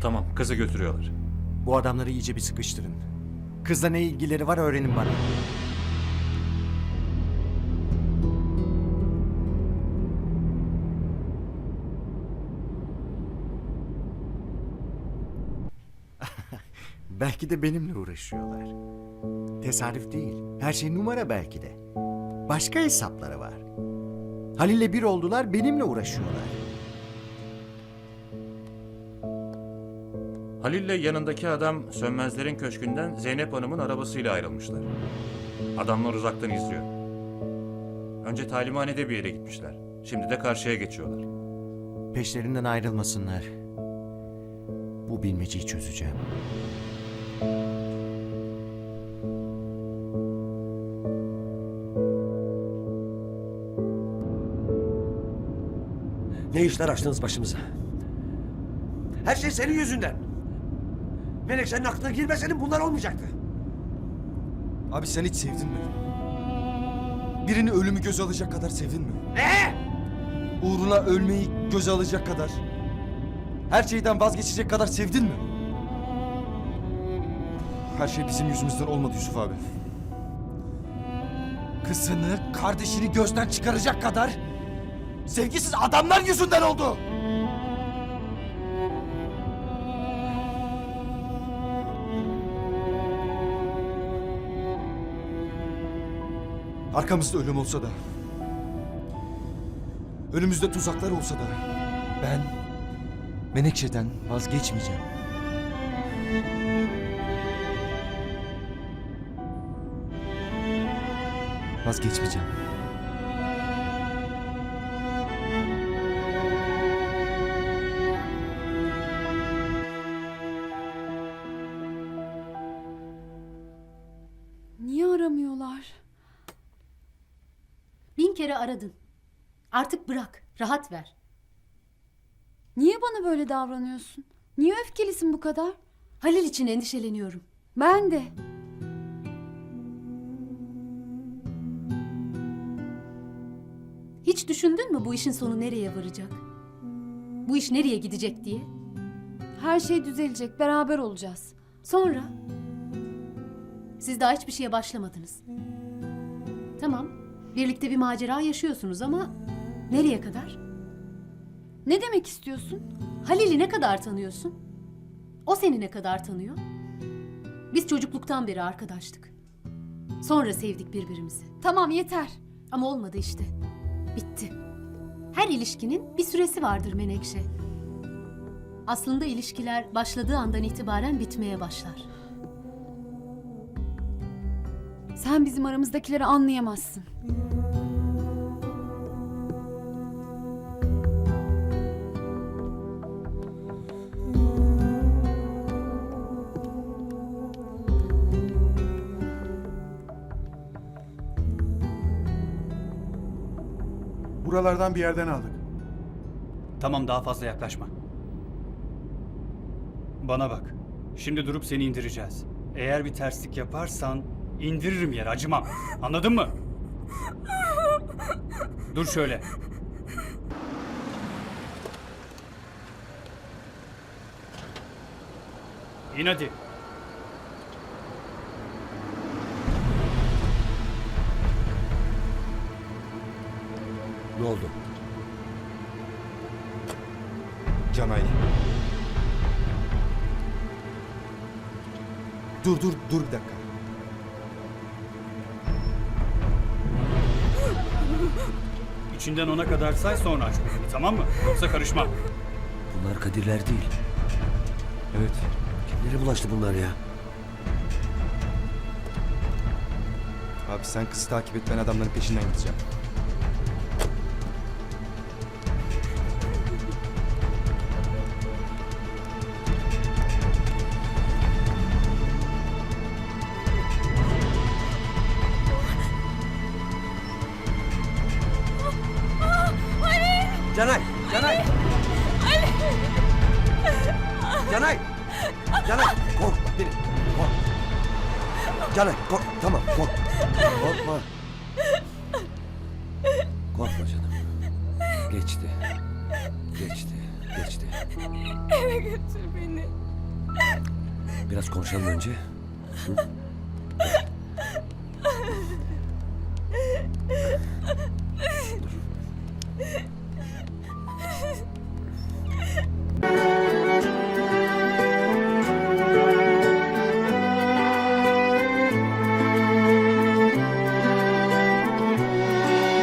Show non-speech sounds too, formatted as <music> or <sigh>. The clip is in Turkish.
Tamam, kızı götürüyorlar. Bu adamları iyice bir sıkıştırın. Kızla ne ilgileri var öğrenin bana. <laughs> belki de benimle uğraşıyorlar. Tesadüf değil. Her şey numara belki de. Başka hesapları var. Halil'le bir oldular, benimle uğraşıyorlar. Halil'le yanındaki adam Sönmezlerin köşkünden Zeynep Hanım'ın arabasıyla ayrılmışlar. Adamlar uzaktan izliyor. Önce talimhanede bir yere gitmişler. Şimdi de karşıya geçiyorlar. Peşlerinden ayrılmasınlar. Bu bilmeceyi çözeceğim. Ne işler açtınız başımıza? Her şey senin yüzünden. Menekşe'nin aklına girmesenin bunlar olmayacaktı. Abi sen hiç sevdin mi? Birini ölümü göze alacak kadar sevdin mi? Ne? Uğruna ölmeyi göze alacak kadar, her şeyden vazgeçecek kadar sevdin mi? Her şey bizim yüzümüzden olmadı Yusuf abi. Kızını, kardeşini gözden çıkaracak kadar sevgisiz adamlar yüzünden oldu. Arkamızda ölüm olsa da, önümüzde tuzaklar olsa da ben Menekşe'den vazgeçmeyeceğim. Vazgeçmeyeceğim. Kere aradın. Artık bırak, rahat ver. Niye bana böyle davranıyorsun? Niye öfkelisin bu kadar? Halil için endişeleniyorum. Ben de. Hiç düşündün mü bu işin sonu nereye varacak? Bu iş nereye gidecek diye? Her şey düzelecek. Beraber olacağız. Sonra? Siz daha hiçbir şeye başlamadınız. Tamam, birlikte bir macera yaşıyorsunuz ama nereye kadar? Ne demek istiyorsun? Halil'i ne kadar tanıyorsun? O seni ne kadar tanıyor? Biz çocukluktan beri arkadaştık. Sonra sevdik birbirimizi. Tamam yeter. Ama olmadı işte. Bitti. Her ilişkinin bir süresi vardır Menekşe. Aslında ilişkiler başladığı andan itibaren bitmeye başlar. Sen bizim aramızdakileri anlayamazsın. Buralardan bir yerden aldık. Tamam daha fazla yaklaşma. Bana bak. Şimdi durup seni indireceğiz. Eğer bir terslik yaparsan indiririm yere acımam. Anladın mı? Dur şöyle. İn hadi. Ne oldu? Canay. Dur dur dur bir dakika. İçinden ona kadar say sonra aç gözünü tamam mı? Yoksa karışmam. Bunlar Kadirler değil. Evet. Kimlere bulaştı bunlar ya? Abi sen kızı takip et ben adamların peşinden gideceğim. Canay! Canay! Canay! Canay! Korkma beni. Kork. Canay kork. Tamam kork. Korkma. Korkma canım. Geçti. Geçti. Geçti. Eve götür beni. Biraz konuşalım önce. Hı?